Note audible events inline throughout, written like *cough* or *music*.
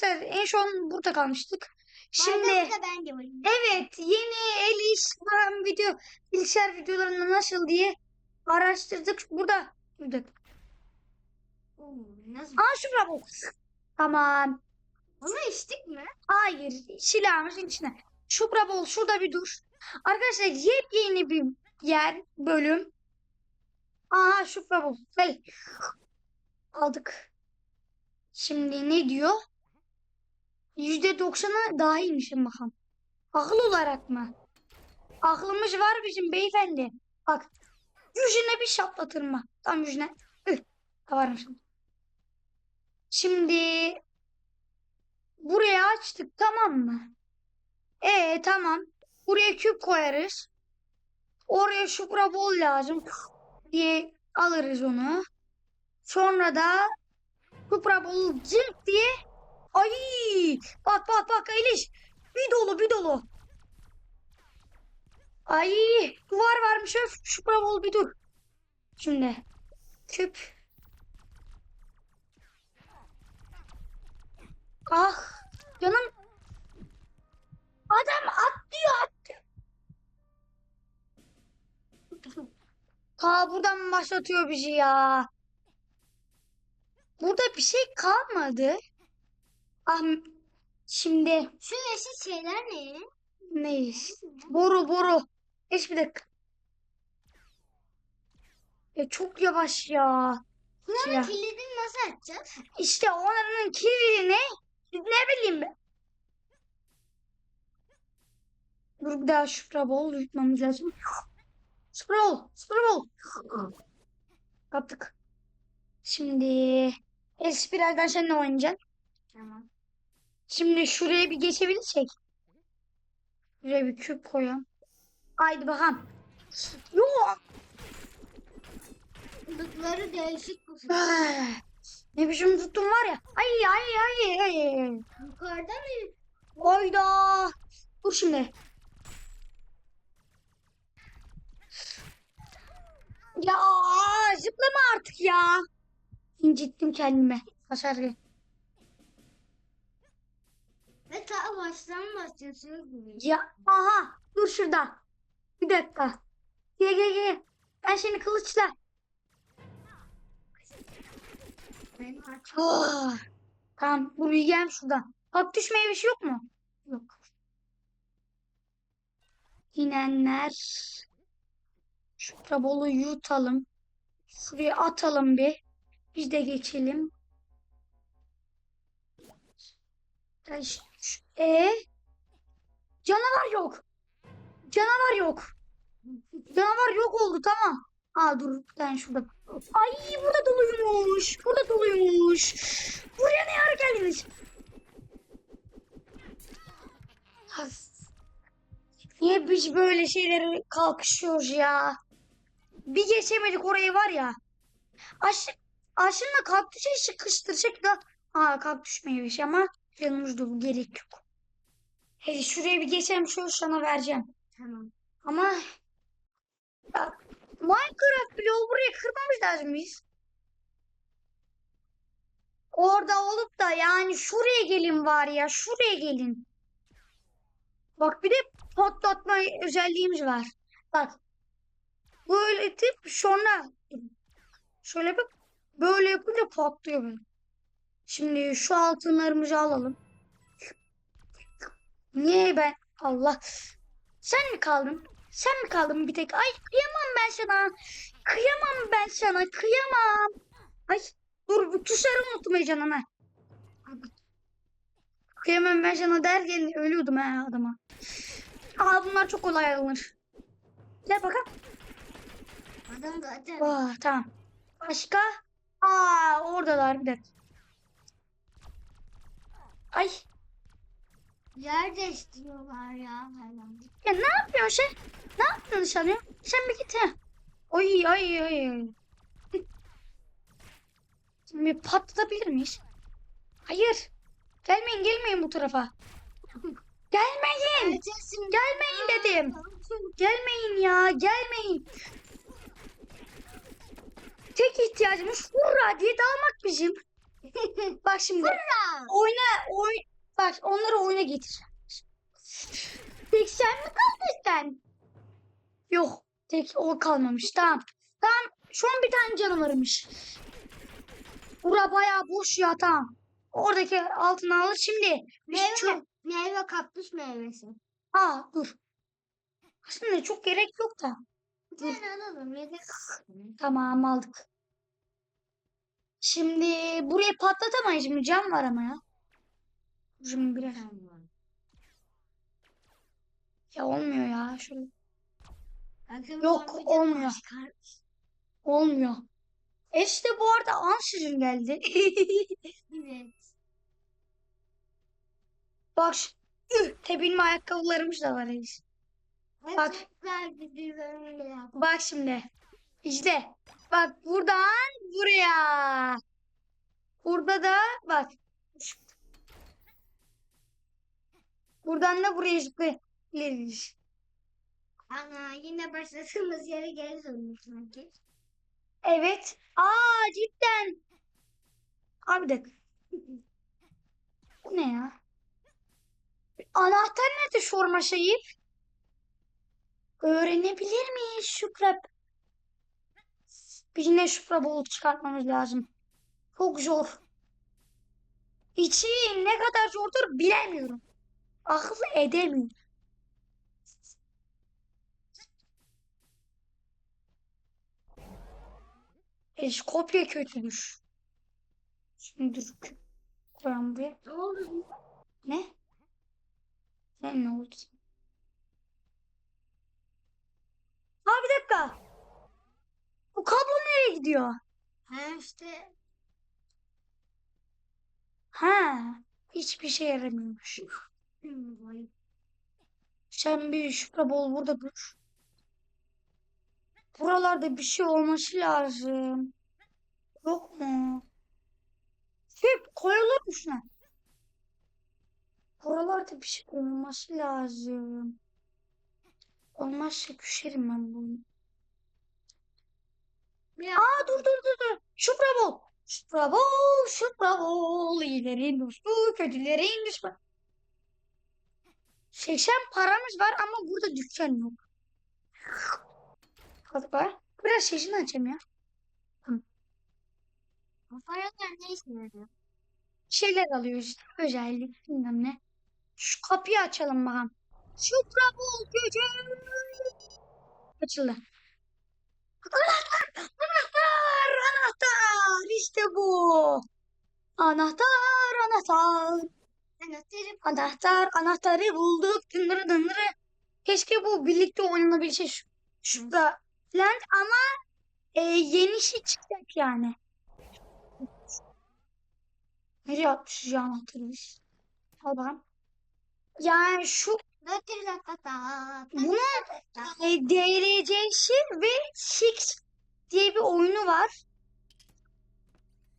Serinin 6. bölümü. Arkadaşlar en son burada kalmıştık. Şimdi Şimdi ben de varım. evet yeni el iş falan video bilgisayar videolarında nasıl diye araştırdık. Burada. Burada. Nasıl? Aa şurada bu. Tamam. Onu içtik mi? Hayır. Silahımızın içine. Şupra bol şurada bir dur. Arkadaşlar yepyeni bir yer bölüm. Aha şupra bol. Hey. Aldık. Şimdi ne diyor? Yüzde doksanı daha iyiymişim bakalım. Akıl olarak mı? Aklımız var bizim beyefendi. Bak. Yüzüne bir şaplatır mı? Tam yüzüne. Üh. Varmışım. Şimdi buraya açtık tamam mı? E tamam. Buraya küp koyarız. Oraya şupra bol lazım diye alırız onu. Sonra da şupra bol cırt diye ay bak bak bak Eliş bir dolu bir dolu. Ay duvar varmış öf şupra bol bir dur. Şimdi küp. Ah canım Adam atlıyor atlıyor. Ta buradan başlatıyor bizi ya. Burada bir şey kalmadı. Ah, şimdi Şu yeşil şeyler ne? neyiz? Boru boru. Hiç bir dakika. Ya çok yavaş ya. Bunların Ya. kilidini nasıl açacağız? İşte onların kilidini ne bileyim ben. Dur bir daha şifre bol yutmamız lazım. Şifre bol. Şifre bol. Yaptık. Şimdi Elis birazdan seninle oynayacaksın. Tamam. Şimdi şuraya bir geçebilirsek. Şuraya bir küp koyalım. Haydi bakalım. Yok. Bıkları değişik bu. *sighs* Ne biçim tuttum var ya. Ay ay ay ay. Yukarıda mı? Hayda. Dur şimdi. Ya zıplama artık ya. İncittim kendime. Başarı. Gibi. Ya aha dur şurada. Bir dakika. Gel gel gel. Ben seni kılıçla. Ah. Tamam bu bilgem şurada. Kaktüs meyvesi yok mu? Yok. Dinenler. Şu bolu yutalım. Şuraya atalım bir. Biz de geçelim. E canavar yok. Canavar yok. Canavar yok oldu tamam. Aa dur tane şurada. Ay burada doluymuş. Burada doluymuş. Buraya ne ara geldiniz? Niye biz böyle şeyleri kalkışıyoruz ya? Bir geçemedik orayı var ya. Aş aslında kaktüse sıkıştıracak da. Aa kaktüs meyvesi ama canımız dolu gerek yok. Hadi şuraya bir geçelim şöyle sana vereceğim. tamam. Ama ya, Minecraft bloğu buraya kırmamız lazım biz. Orada olup da yani şuraya gelin var ya şuraya gelin. Bak bir de patlatma özelliğimiz var. Bak. Böyle tip sonra şöyle bak böyle yapınca patlıyor böyle. Şimdi şu altınlarımızı alalım. Niye ben Allah sen mi kaldın? Sen mi kaldın bir tek? Ay kıyamam ben sana. Kıyamam ben sana. Kıyamam. Ay dur bu tuşları unuttum heyecanım ha. Kıyamam ben sana derken ölüyordum ha adama. Aa bunlar çok kolay alınır. Gel bakalım. Adam zaten Oh, tamam. Başka? Aa oradalar bir dakika. Ay yer değiştiriyorlar ya ya ne yapıyorsun sen? Ne yaptığını sanıyorsun? Sen bir git. Oy ay ay. *laughs* Şimdi patlatabilir miyiz? Hayır. Gelmeyin gelmeyin bu tarafa. Gelmeyin. Gelmeyin dedim. Gelmeyin ya gelmeyin. Tek ihtiyacımız hurra diye dalmak bizim. *laughs* Bak şimdi. Oyna oy bak onları oyuna getir. Tek sen mi kaldın sen? Yok. Tek o kalmamış. Tamam. Tamam. Şu an bir tane canavarmış. Bura bayağı boş ya tamam. Oradaki altını alır şimdi. Meyve, Şu- meyve kaktüs meyvesi. Aa dur. Aslında çok gerek yok da. Bir tane alalım. Yedek. Tamam aldık. Şimdi burayı patlatamayız. Şimdi cam var ama ya. Şimdi biraz. Ya olmuyor ya. Şöyle. Akşam Yok, de olmuyor. çıkar. Olmuyor. E işte bu arada ansızın geldi. *laughs* Evet. Bak tepinme ayakkabılarımız da var. Elis. Bak. Bak şimdi. İşte. Bak buradan buraya. Burada da bak. Buradan da buraya zıplayabiliriz. Ana yine başladığımız yere geri döndük sanki. Evet. Aa cidden. Abi de. Bu ne ya? Anahtar nerede sorma şeyi? Öğrenebilir miyiz Şükrep? Birine Şükrep olup çıkartmamız lazım. Çok zor. İçi ne kadar zordur bilemiyorum. Akıl edemiyorum. Eş kopya kötüdür. Şimdi dur. Koyalım buraya. Ne oldu? Ne? Ne ne oldu? Ha bir dakika. Bu kablo nereye gidiyor? Ha işte. Ha, hiçbir şey yaramıyormuş. Sen bir şüphe bol burada dur. Buralarda bir şey olması lazım. Yok mu? Hep koyulur mu şuna? Buralarda bir şey olması lazım. Olmazsa küserim ben bunu. Aa dur dur dur dur. Şupra bol. Şupra bol, şupra bol. İyilerin dostu, kötülerin düşmanı. 80 paramız var ama burada dükkan yok. Hadi var. Biraz sesini açayım ya. Kafayalar ne işe yarıyor? Şeyler alıyoruz işte. Özellik bilmem ne. Şu kapıyı açalım bakalım. Şupra bol gücü. Açıldı. Anahtar! Anahtar! Anahtar! İşte bu. Anahtar! Anahtar! Anahtarı Anahtar, anahtarı bulduk. Dındırı dındırı. Keşke bu birlikte oynanabilse şu, şurada falan ama e, yeni şey çıkacak yani. Nereye atmışız ya anahtarı bakalım. Yani şu Bunun e, DRC ve Six diye bir oyunu var.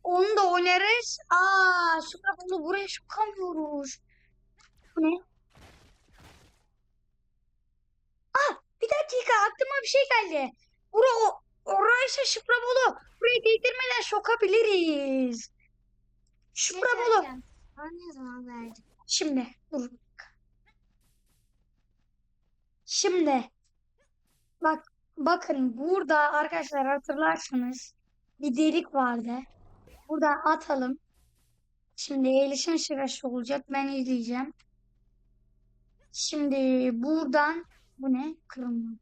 Onu da oynarız. Aa, süper bunu buraya sokamıyoruz. Bu ne? Ah, bir dakika aklıma bir şey geldi. Bura o oraysa şifrabolu. Burayı değdirmeden sokabiliriz. Şifrabolu. Ne zaman verdik? Şimdi dur. Şimdi bak bakın burada arkadaşlar hatırlarsanız bir delik vardı. Buradan atalım. Şimdi Eliş'in sırası olacak. Ben izleyeceğim. Şimdi buradan bu ne? Kırılma.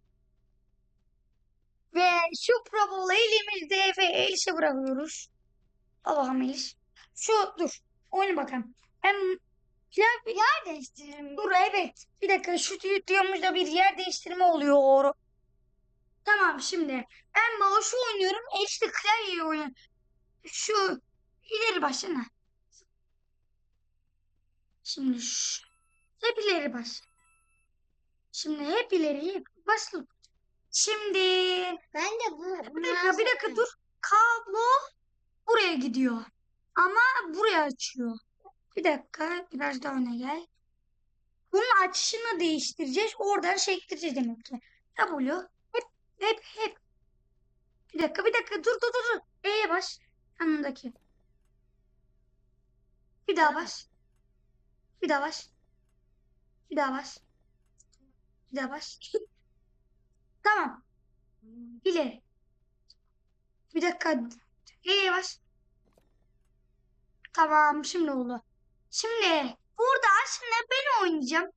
Ve şu Pro Bowl elimizde ve Eliş'e bırakıyoruz. Al bakalım Eliş. Şu dur. Oyna bakalım. Hem Pilav Yer değiştirelim. Dur evet. Bir dakika şu videomuzda bir yer değiştirme oluyor. Tamam şimdi. Ben mouse'u oynuyorum. Eşli klavyeyi oynuyorum. Şu ileri başına. Şimdi şu. Hep ileri baş. Şimdi hep ileri hep basılı. Şimdi Ben de bu. bir dakika bir dakika dur. Kablo buraya gidiyor. Ama buraya açıyor. Bir dakika biraz daha öne gel. Bunun açısını değiştireceğiz. Oradan sektireceğiz demek ki. W hep hep hep. Bir dakika bir dakika dur dur dur. E'ye bas. Yanındaki. Bir daha bas. Bir daha bas. Bir daha bas. Bir daha bas. *laughs* Tamam. İleri. Bir dakika. İleri bas. Tamam şimdi oldu. Şimdi burada aslında ben oynayacağım.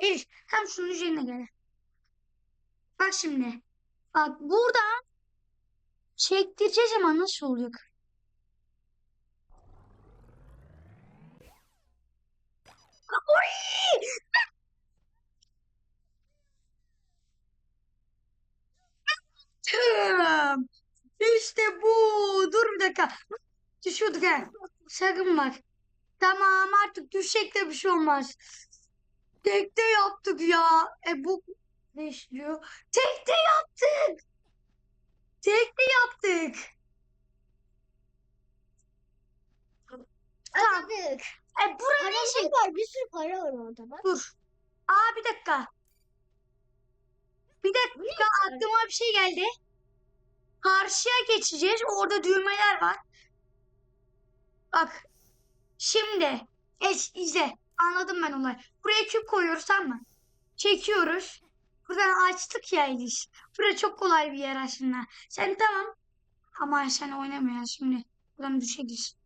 Elif tam şunun üzerine gel. Bak şimdi. Bak buradan çektireceğiz ama nasıl olacak? Oy! İşte bu. Dur bir dakika. Düşüyorduk ha. Sakın bak. Tamam artık düşecek de bir şey olmaz. Tekte yaptık ya. E bu ne işliyor? Tekte yaptık. Tekte yaptık. Tamam. Para işi? var. Bir sürü para var orada bak. Dur. Aa bir dakika. Bir dakika aklıma bir şey geldi. Karşıya geçeceğiz. Orada düğmeler var. Bak. Şimdi. Eş, izle. Anladım ben olayı. Buraya küp koyuyoruz tamam mı? Çekiyoruz. Buradan açtık ya Eliş. Burası çok kolay bir yer aslında. Sen tamam. Ama sen oynamıyorsun şimdi. Buradan düşeriz.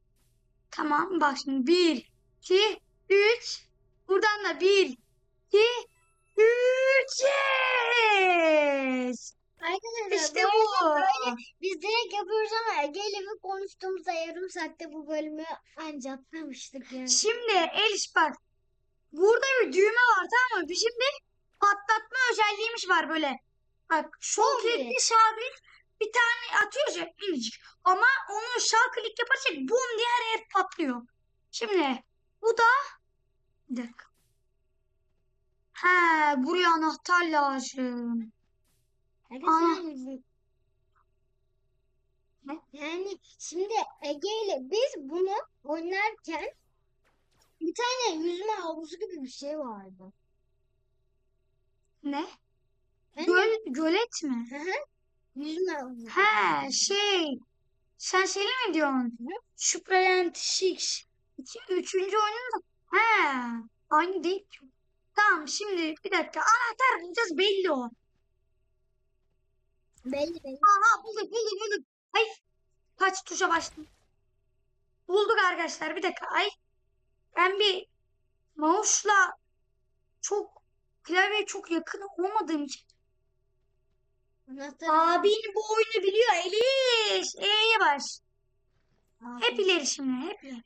Tamam bak şimdi. Bir, iki, üç. Buradan da bir, iki, üç. Yes! Arkadaşlar İşte bu böyle biz direkt yapıyoruz ama gelip konuştuğumuzda yarım saatte bu bölümü ancak atlamıştık yani. Şimdi Eliş bak. Burada bir düğme var tamam mı? Bir Şimdi patlatma özelliğimiz var böyle. Bak sol klikli sabit bir tane atıyoruz ya minicik. Ama onu sağ klik yaparsak bum diye her yer patlıyor. Şimdi bu da bir dakika. He buraya anahtar lazım. Arkadaşlar yani şimdi Ege ile biz bunu oynarken bir tane yüzme havuzu gibi bir şey vardı. Ne? De- Göl, gölet mi? Hı hı. Yüzme havuzu. He şey. Sen şey mi diyorsun? Superland Six. İki, üçüncü oyunun da. He. Aynı değil ki. Tamam şimdi bir dakika. Anahtar bulacağız belli o. Belli belli. Aha bulduk bulduk bulduk. Ay. Kaç tuşa bastım. Bulduk arkadaşlar bir dakika. Ay. Ben bir mouse'la çok klavyeye çok yakın olmadığım için. Anahtar. Abin bu oyunu biliyor Eliş. E'ye bas. Hep ileri şimdi hep ileri.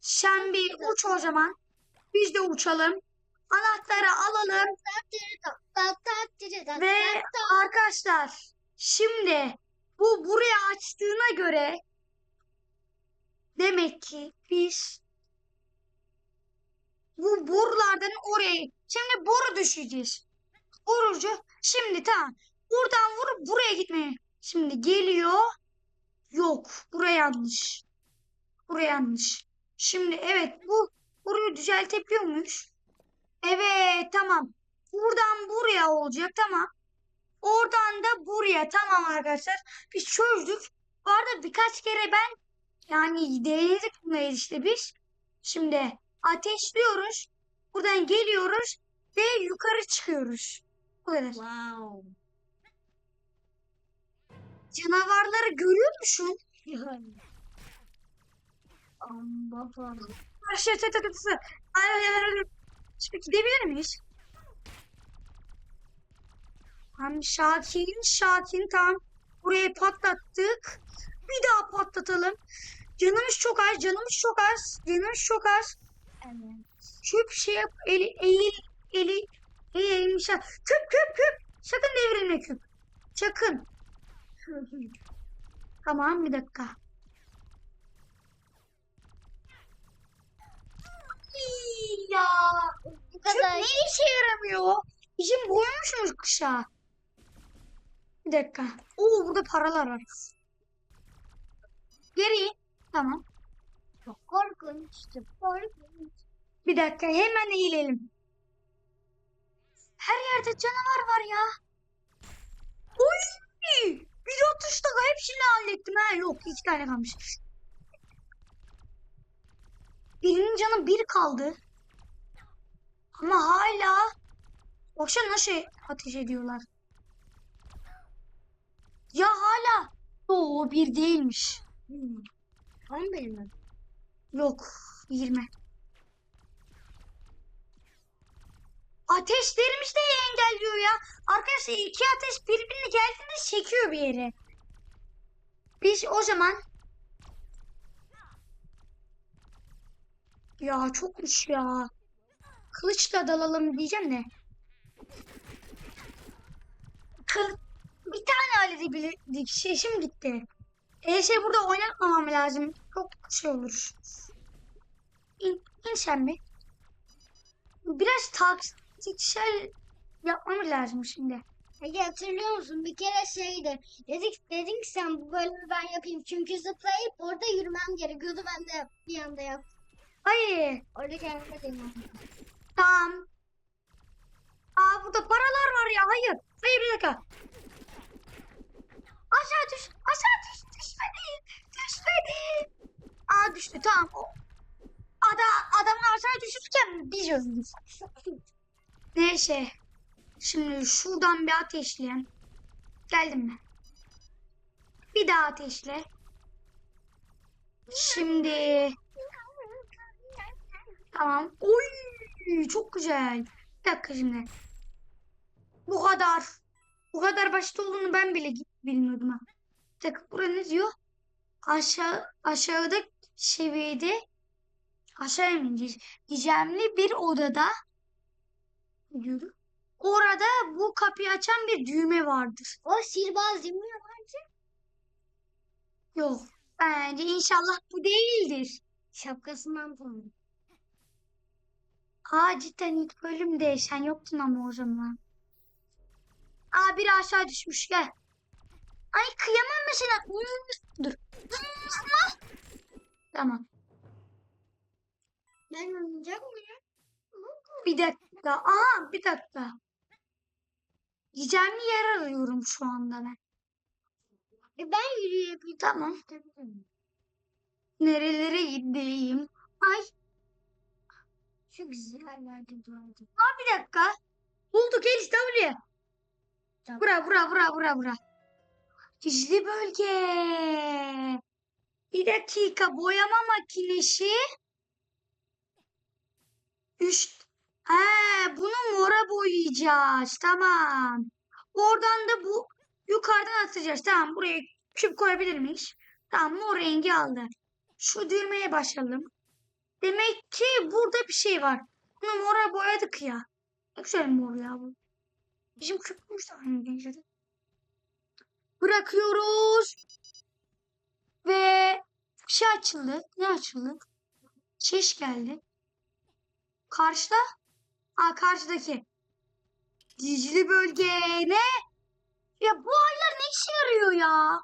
Sen bir uç o zaman. Biz de uçalım. Anahtarı alalım. Ve arkadaşlar şimdi bu buraya açtığına göre demek ki biz bu borulardan oraya şimdi boru düşeceğiz. Borucu şimdi tamam. Buradan vurup buraya gitmeye. Şimdi geliyor. Yok. Buraya yanlış. Buraya yanlış. Şimdi evet bu burayı düzeltebiliyor muyuz? Evet tamam. Buradan buraya olacak tamam. Oradan da buraya tamam arkadaşlar. Biz çözdük. Bu arada birkaç kere ben yani denedik bunları işte biz. Şimdi ateşliyoruz. Buradan geliyoruz ve yukarı çıkıyoruz. Kadar. Wow. Canavarları görüyor musun? Yani. Am babam. Aşağı tık tık tık tık. Ay, ay, ay, ay. Şimdi gidebilir miyiz? Tamam Şakin, Şakin tamam. Burayı patlattık. Bir daha patlatalım. Canımız çok az, canımız çok az, canımız çok az. Evet. Küp şey yap, eli, eğil, eli, eğilmiş. Küp, küp, küp. Sakın devrilme küp. Sakın. *laughs* Tamam bir dakika. Ya. Bu Küp kadar. ne işe yaramıyor? Bizim boyumuşmuş kışa. Bir dakika. Oo burada paralar var. Geri. Tamam. Çok korkunç. Çok korkunç. Bir dakika hemen eğilelim. Her yerde canavar var ya. Oy! zannettim ha. Yok iki tane kalmış. Birinin canı bir kaldı. Ama hala Baksana nasıl ateş ediyorlar. Ya hala o bir değilmiş. Hmm. 11 mi? Yok 20. Ateşlerimiz de engelliyor ya. Arkadaşlar iki ateş birbirine geldiğinde çekiyor bir yere. Biz o zaman ya çokmuş ya. Kılıçla dalalım diyeceğim de. Kıl bir tane halledebilirdik. Sesim gitti. E şey burada oynatmamam lazım. Çok şey olur. İn, in sen bir. Biraz taktiksel yapmamız lazım şimdi. Ege hatırlıyor musun? Bir kere şeydi. Dedik dedin ki sen bu bölümü ben yapayım. Çünkü zıplayıp orada yürümem gerekiyordu. Ben de bir anda yaptım. Hayır. Orada kendime dedim. Tamam. Aa burada paralar var ya. Hayır. Hayır bir dakika. Aşağı düş. Aşağı düş. Düşmedi. Düşmedi. Aa düştü. Tamam. Ada, adamın aşağı düşürken biz öldük. Neyse. Şimdi şuradan bir ateşleyen. Geldim mi? Bir daha ateşle. Şimdi Tamam. Oy, çok güzel. Bir dakika şimdi. Bu kadar. Bu kadar basit olduğunu ben bile bilmiyordum ha. Bir burada ne diyor? Aşağı aşağıda seviyede aşağı ineceğiz. Gizemli bir odada diyordu? Orada bu kapıyı açan bir düğme vardır. O sihirbaz değil mi? Yok. Bence inşallah bu değildir. Şapkasından tanıdım. Aa cidden ilk bölümde sen yoktun ama o zaman. Aa biri aşağı düşmüş gel. Ay kıyamam mesela. Dur. Tamam. Ben oynayacak mıyım? Bir dakika. Aa bir dakika. Gizemli yer arıyorum şu anda ben. E ben yürüyebilirim. Tamam. Nerelere gideyim? Ay Şu güzel yerlerde durdu. bir dakika. Bulduk el işte buraya. Tamam. Bura bura bura bura bura. Gizli bölge. Bir dakika boyama makinesi. Üç. He, bunu mora boyayacağız. Tamam. Oradan da bu yukarıdan atacağız. Tamam buraya küp koyabilir miyiz? Tamam mor rengi aldı. Şu düğmeye başlayalım. Demek ki burada bir şey var. Bunu mora boyadık ya. Ne güzel mor ya bu. Bizim küpümüz de aynı renkte. Bırakıyoruz. Ve bir şey açıldı. Ne açıldı? Şiş geldi. Karşıda. Aa karşıdaki. Dicli bölge ne? Ya bu aylar ne işe yarıyor ya?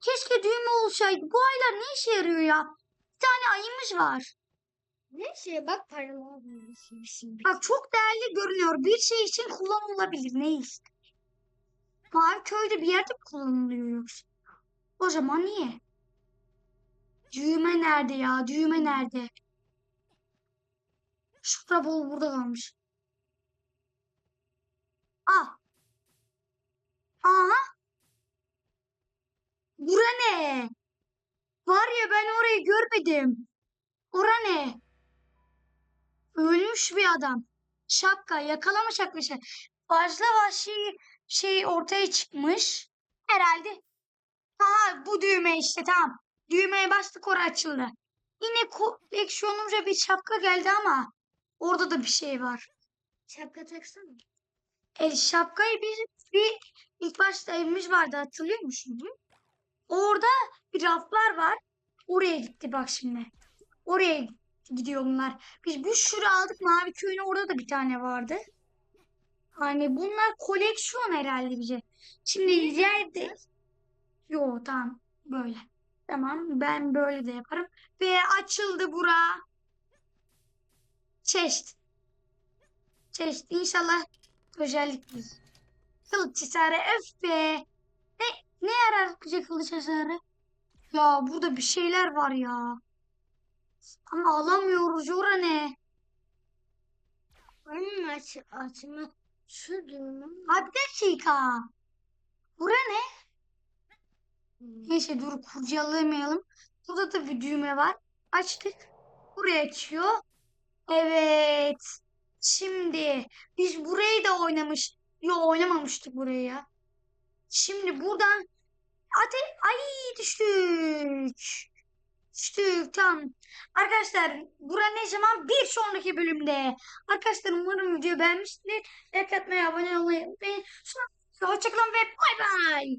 Keşke düğme olsaydı. Bu aylar ne işe yarıyor ya? Bir tane ayımız var. Neyse bak paramı almışım. Bak çok değerli görünüyor. Bir şey için kullanılabilir. Ne işte? Mavi köyde bir yerde kullanılıyor? O zaman niye? Düğme nerede ya? Düğme nerede? Şurada bol burada kalmış. Ah. Aha. Bura ne? Var ya ben orayı görmedim. Ora ne? Ölmüş bir adam. Şapka, yakalama şapkası. Fazla vahşi şey ortaya çıkmış. Herhalde. Aha bu düğme işte tamam. Düğmeye bastık orası açıldı. Yine koleksiyonumca bir şapka geldi ama orada da bir şey var. Şapka taksana. El şapkayı biz bir ilk başta evimiz vardı hatırlıyor musun? Orada bir raflar var. Oraya gitti bak şimdi. Oraya gidiyor bunlar. Biz bir sürü aldık Mavi Köyü'ne orada da bir tane vardı. Hani bunlar koleksiyon herhalde bize. Şimdi yerde... Yo tamam böyle. Tamam ben böyle de yaparım. Ve açıldı bura. Çeşit. Çeşit inşallah özellikli. Kılıç hasarı öf be. Ne, ne yarar bize kılıç hasarı? Ya burada bir şeyler var ya. Ama alamıyoruz. Ora ne? Onun aç açma şu durumu. Abi bir dakika. Bura ne? Neyse dur kurcalamayalım. Burada da bir düğme var. Açtık. Buraya açıyor. Evet. Şimdi biz burayı da oynamış. Yo oynamamıştık burayı ya. Şimdi buradan ate ay düştük. Düştük tamam. Arkadaşlar bura ne zaman? Bir sonraki bölümde. Arkadaşlar umarım videoyu beğenmişsiniz. Like atmayı, abone olmayı unutmayın. Hoşçakalın ve bay bay.